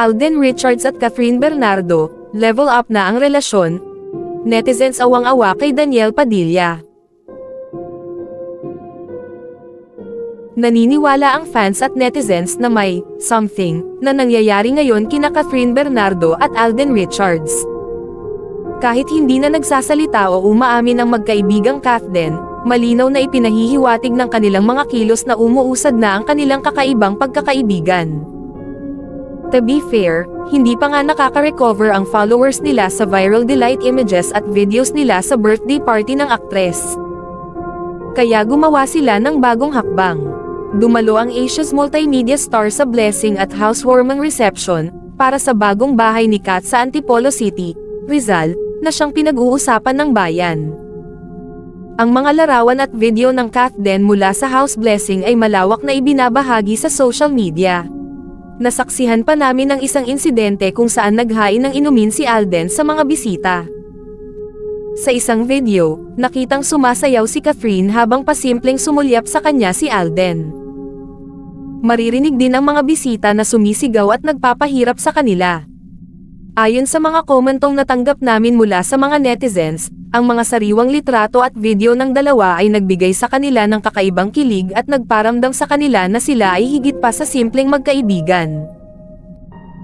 Alden Richards at Catherine Bernardo, level up na ang relasyon. Netizens awang-awa kay Daniel Padilla. Naniniwala ang fans at netizens na may something na nangyayari ngayon kina Catherine Bernardo at Alden Richards. Kahit hindi na nagsasalita o umaamin ang magkaibigang Kathden, malinaw na ipinahihiwatig ng kanilang mga kilos na umuusad na ang kanilang kakaibang pagkakaibigan. To be fair, hindi pa nga nakaka-recover ang followers nila sa viral delight images at videos nila sa birthday party ng aktres. Kaya gumawa sila ng bagong hakbang. Dumalo ang Asia's multimedia star sa blessing at housewarming reception, para sa bagong bahay ni Kat sa Antipolo City, Rizal, na siyang pinag-uusapan ng bayan. Ang mga larawan at video ng Kat Den mula sa house blessing ay malawak na ibinabahagi sa social media. Nasaksihan pa namin ang isang insidente kung saan naghain ng inumin si Alden sa mga bisita. Sa isang video, nakitang sumasayaw si Catherine habang pasimpleng sumulyap sa kanya si Alden. Maririnig din ang mga bisita na sumisigaw at nagpapahirap sa kanila. Ayon sa mga komentong natanggap namin mula sa mga netizens, ang mga sariwang litrato at video ng dalawa ay nagbigay sa kanila ng kakaibang kilig at nagparamdam sa kanila na sila ay higit pa sa simpleng magkaibigan.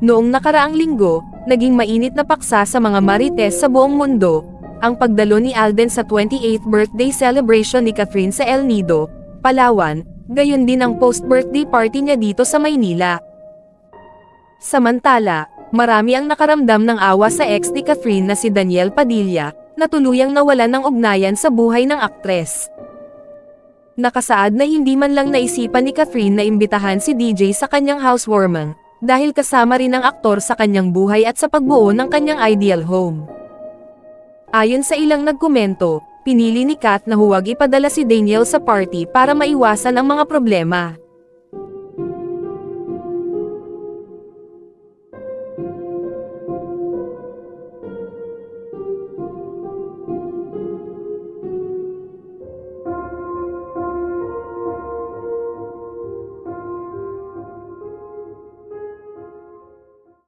Noong nakaraang linggo, naging mainit na paksa sa mga marites sa buong mundo, ang pagdalo ni Alden sa 28th birthday celebration ni Catherine sa El Nido, Palawan, gayon din ang post-birthday party niya dito sa Maynila. Samantala, marami ang nakaramdam ng awa sa ex ni Catherine na si Daniel Padilla, na tuluyang nawalan ng ugnayan sa buhay ng aktres. Nakasaad na hindi man lang naisipan ni Catherine na imbitahan si DJ sa kanyang housewarming, dahil kasama rin ang aktor sa kanyang buhay at sa pagbuo ng kanyang ideal home. Ayon sa ilang nagkomento, pinili ni Kat na huwag ipadala si Daniel sa party para maiwasan ang mga problema.